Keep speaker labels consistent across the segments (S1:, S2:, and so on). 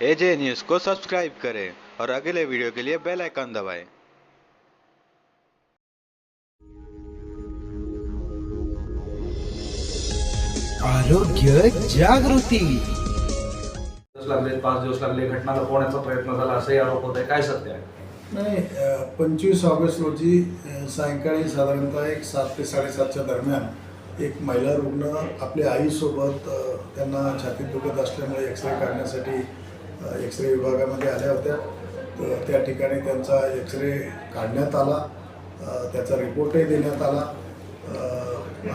S1: AJ news को subscribe करें और अगले वीडियो के लिए बेल आइकन दबाएं।
S2: आरोग्य जागृती।
S3: लागले पाच दिवस लागले घटना लपवण्याचा प्रयत्न झाला असाही आरोप होत आहे काय सत्य आहे?
S4: नाही पंचवीस ऑगस्ट रोजी अ, सायंकाळी साधारणतः एक सात ते साडेसातच्या दरम्यान एक महिला रुग्ण आपल्या आईसोबत अ, त्यांना छातीत दुखत असल्यामुळे एक्सरे काढण्यासाठी एक्सरे विभागामध्ये आल्या होत्या. तर त्या ठिकाणी त्यांचा एक्सरे काढण्यात आला. त्याचा रिपोर्टही देण्यात आला.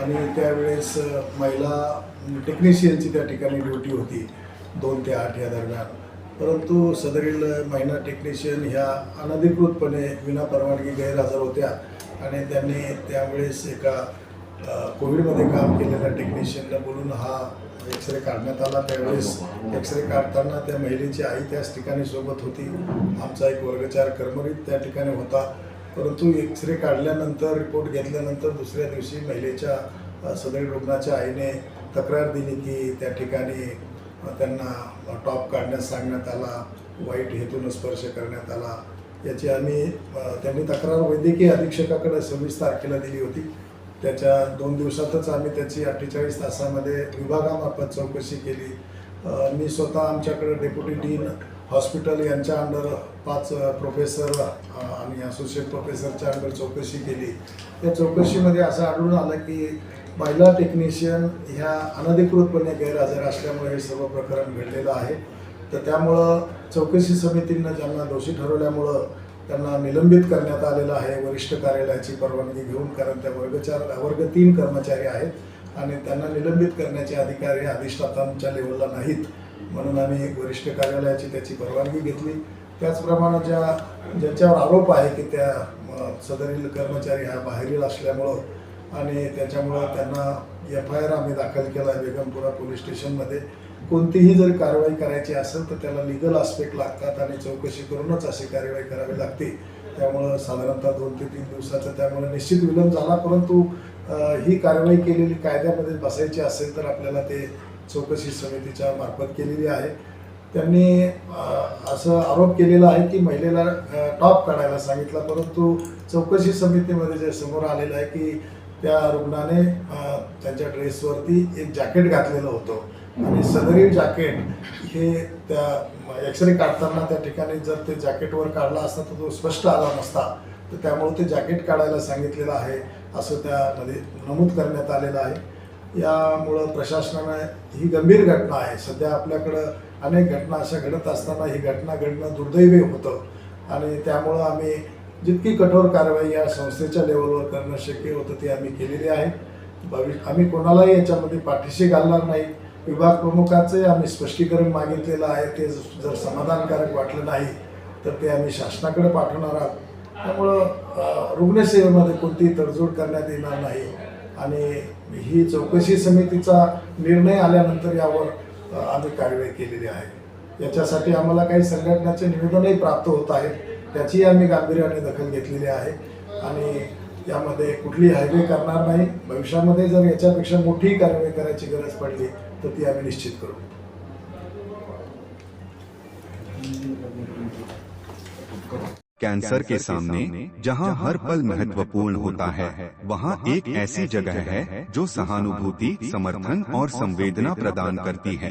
S4: आणि त्यावेळेस महिला टेक्निशियनची त्या ठिकाणी ड्युटी होती. दोन ते आठ या दरम्यान. परंतु सदरील महिला टेक्निशियन ह्या अनधिकृतपणे विनापरवानगी गैरहजर होत्या. आणि त्यांनी त्यावेळेस एका कोविडमध्ये काम केलेल्या टेक्निशियनला बोलून हा एक्सरे काढण्यात आला. त्यावेळेस एक्सरे काढताना त्या महिलेची आई त्याच ठिकाणी सोबत होती. आमचा एक वर्गचार कर्मरीत त्या ठिकाणी होता. परंतु एक्सरे काढल्यानंतर रिपोर्ट घेतल्यानंतर दुसऱ्या दिवशी महिलेच्या अ, रुग्णाच्या आईने तक्रार दिली की त्या ठिकाणी त्यांना टॉप काढण्यास सांगण्यात आला. वाईट हेतून स्पर्श करण्यात आला. याची आम्ही त्यांनी तक्रार वैद्यकीय अधीक्षकाकडे सव्वीस तारखेला दिली होती. त्याच्या दोन दिवसातच आम्ही त्याची अठ्ठेचाळीस तासामध्ये विभागामार्फत चौकशी केली. मी स्वतः आमच्याकडे डेप्युटी डीन हॉस्पिटल यांच्या अंडर पाच प्रोफेसर आणि असोसिएट प्रोफेसरच्या अंडर चौकशी केली. त्या चौकशीमध्ये असं आढळून आलं की महिला टेक्निशियन ह्या अनधिकृतपणे गैरहजर असल्यामुळे हे सर्व प्रकरण घडलेलं आहे. तर त्यामुळं चौकशी समितीनं ज्यांना दोषी ठरवल्यामुळं त्यांना निलंबित करण्यात आलेलं आहे. वरिष्ठ कार्यालयाची परवानगी घेऊन कारण त्या वर्गचार वर्ग तीन कर्मचारी आहेत आणि त्यांना निलंबित करण्याचे अधिकार हे अधिष्ठातांच्या लेवलला नाहीत. म्हणून आम्ही वरिष्ठ कार्यालयाची त्याची परवानगी घेतली. त्याचप्रमाणे ज्या ज्याच्यावर आरोप आहे की त्या सदरील कर्मचारी हा बाहेरील असल्यामुळं आणि त्याच्यामुळं त्यांना एफ आय आर आम्ही दाखल केला आहे बेगमपुरा पोलीस स्टेशनमध्ये. कोणतीही जर कारवाई करायची असेल तर त्याला लिगल आस्पेक्ट लागतात आणि चौकशी करूनच अशी कारवाई करावी लागते. त्यामुळं साधारणतः दोन ते तीन दिवसाचा त्यामुळे निश्चित विलंब झाला परंतु ही कारवाई केलेली कायद्यामध्ये बसायची असेल तर आपल्याला ते चौकशी समितीच्या मार्फत केलेली आहे. त्यांनी असं आरोप केलेला आहे की महिलेला टॉप काढायला सांगितला परंतु चौकशी समितीमध्ये जे समोर आलेलं आहे की त्या रुग्णाने त्यांच्या ड्रेसवरती एक जॅकेट घातलेलं होतं. आणि सदरील जॅकेट हे त्या एक्सरे काढताना त्या ठिकाणी जर ते जॅकेटवर काढला असता तर तो स्पष्ट आला नसता तर त्यामुळे ते जॅकेट काढायला सांगितलेलं आहे असं त्यामध्ये नमूद करण्यात आलेलं आहे. यामुळं प्रशासनानं ही गंभीर घटना आहे. सध्या आपल्याकडं अनेक घटना अशा घडत असताना ही घटना घडणं दुर्दैवी होतं. आणि त्यामुळं आम्ही जितकी कठोर कारवाई या संस्थेच्या लेवलवर करणं शक्य होतं ती आम्ही केलेली आहे. भवि आम्ही कोणालाही याच्यामध्ये पाठीशी घालणार नाही. विभाग प्रमुखाचे आम्ही स्पष्टीकरण मागितलेलं आहे ते जर समाधानकारक वाटलं नाही तर ते आम्ही शासनाकडे पाठवणार आहोत. त्यामुळं रुग्णसेवेमध्ये कोणतीही तडजोड करण्यात येणार नाही. आणि ही चौकशी समितीचा निर्णय आल्यानंतर यावर आम्ही कारवाई केलेली आहे. याच्यासाठी आम्हाला काही संघटनाचे निवेदनही प्राप्त होत आहेत त्याचीही आम्ही गांभीर्याने दखल घेतलेली आहे. आणि यामध्ये कुठली हायवे करणार नाही. भविष्यामध्ये जर याच्यापेक्षा मोठी कारवाई करायची गरज पडली तर ती आम्ही निश्चित करू.
S5: कैंसर के सामने, जहाँ हर पल महत्वपूर्ण होता है, वहाँ एक ऐसी जगह है जो सहानुभूति, समर्थन और संवेदना प्रदान करती है।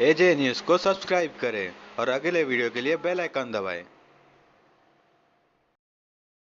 S1: एजे न्यूज को सब्सक्राइब करें और अगले वीडियो के लिए बेल आइकन दबाएं।